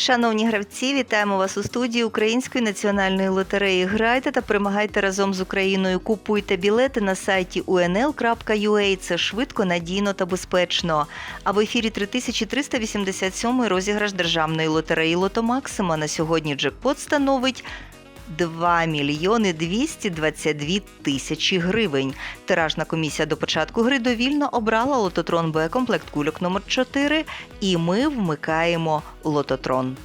Шановні гравці, вітаємо вас у студії Української національної лотереї. Грайте та перемагайте разом з Україною. Купуйте білети на сайті unl.ua. Це швидко, надійно та безпечно. А в ефірі 3387 розіграш державної лотереї Лото Максима. На сьогодні джекпот становить 2 мільйони 222 тисячі гривень. Тиражна комісія до початку гри довільно обрала лототрон Б комплект кульок номер 4 і ми вмикаємо лототрон.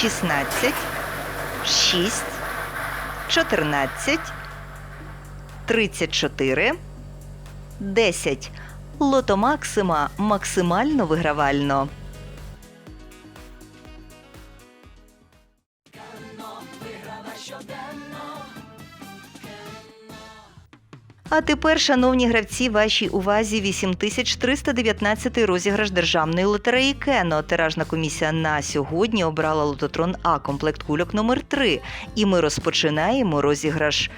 Шістнадцять, шість, чотирнадцять, тридцять чотири, десять. Лото Максима максимально вигравально. А тепер, шановні гравці, вашій увазі 8319 розіграш державної лотереї Кено. Тиражна комісія на сьогодні обрала лототрон А комплект кульок номер 3 І ми розпочинаємо розіграш.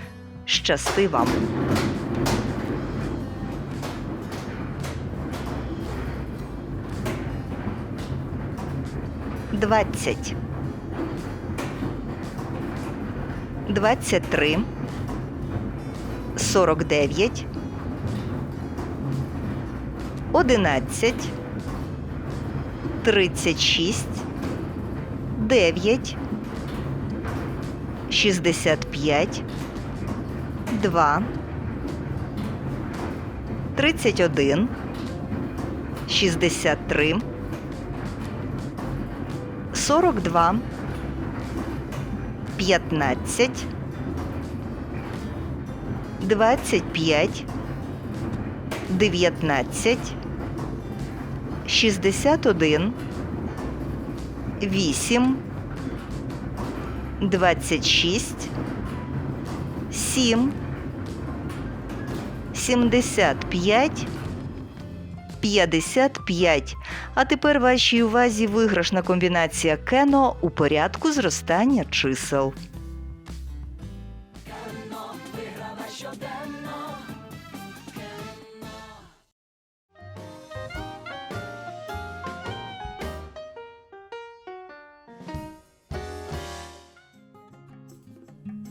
Щасти вам! Двадцять. Двадцять три. 49, 11, 36, 9, 65, 2, 31, 63, 42, 15, 25, 19, 61, 8, 26, 7, 75, 55. А тепер вашій увазі виграшна комбінація Кено у порядку зростання чисел.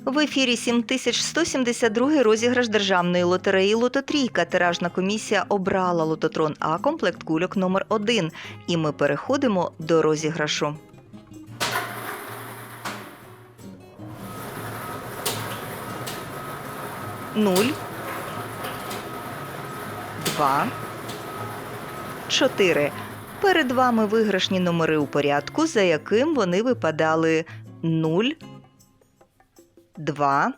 В ефірі 7172 розіграш державної лотереї Лототрійка. Тиражна комісія обрала лототрон А комплект кульок номер 1 І ми переходимо до розіграшу. Нуль. Два. Чотири. Перед вами виграшні номери у порядку, за яким вони випадали 0, 2,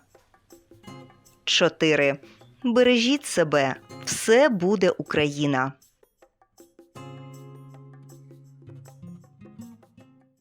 4. Бережіть себе. Все буде Україна.